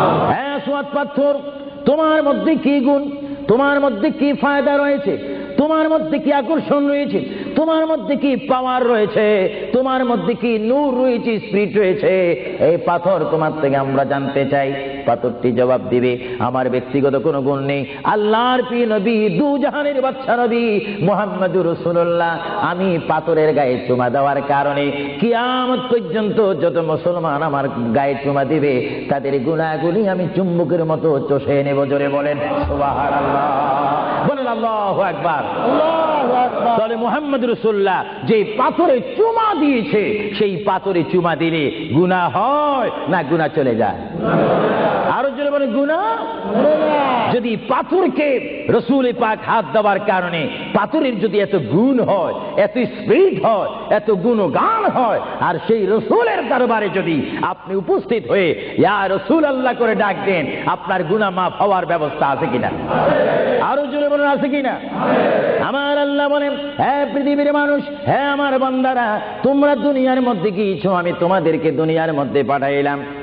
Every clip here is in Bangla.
হ্যাঁ পাথর, তোমার মধ্যে কি গুণ? তোমার মধ্যে কি ফায়দা রয়েছে? তোমার মধ্যে কি আকর্ষণ রয়েছে? তোমার মধ্যে কি পাওয়ার রয়েছে? তোমার মধ্যে কি নূর রয়েছে স্পিরিট রয়েছে? এই পাথর তোমার থেকে আমরা জানতে চাই। পাথরটি জবাব দিবে, আমার ব্যক্তিগত কোনো গুণ নেই। আল্লাহর পি নবী, দু জাহানের বাচ্চা নবী মোহাম্মদুর রসুল্লাহ আমি পাথরের গায়ে চুমা দেওয়ার কারণে কিয়ামত পর্যন্ত যত মুসলমান আমার গায়ে চুমা দিবে, তাদের গুণাগুলি আমি চুম্বকের মতো চষে নেব। জোরে বলেন, সুবহানাল্লাহ। বলেন আল্লাহ একবার তাহলে মোহাম্মদ রসুল্লাহ যে পাথরে চুমা দিয়েছে সেই পাথরে চুমা দিলে গুণা হয় না গুণা চলে যায়? জোরে বলে গুণা যদি পাথরকে রসুল পাক হাত দেওয়ার কারণে পাথরের যদি এত গুণ হয়, এত স্পিড হয়, এত গুণগান হয়, আর সেই রসুলের দরবারে যদি আপনি উপস্থিত হয়ে, ইয়া রসুল আল্লাহ করে ডাক দেন, আপনার গুণা মাফ হওয়ার ব্যবস্থা আছে কিনা? আরও জোরে বলেন, আছে কিনা? আমার আল্লাহ বলেন হ্যাঁ পৃথিবীর মানুষ হ্যাঁ আমার বান্দারা, তোমরা দুনিয়ার মধ্যে গিয়েছো, আমি তোমাদেরকে দুনিয়ার মধ্যে পাঠাইলাম।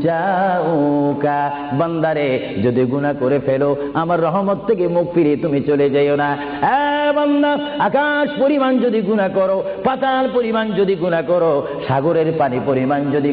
জাউকা বান্দারে, যদি গুণা করে ফেলো, আমার রহমত থেকে মুখ ফিরে তুমি চলে যাইও না। বান্দা, আকাশ পরিমাণ যদি গুণা করো, পাতাল পরিমাণ যদি গুণা করো, সাগরের পানি পরিমাণ যদি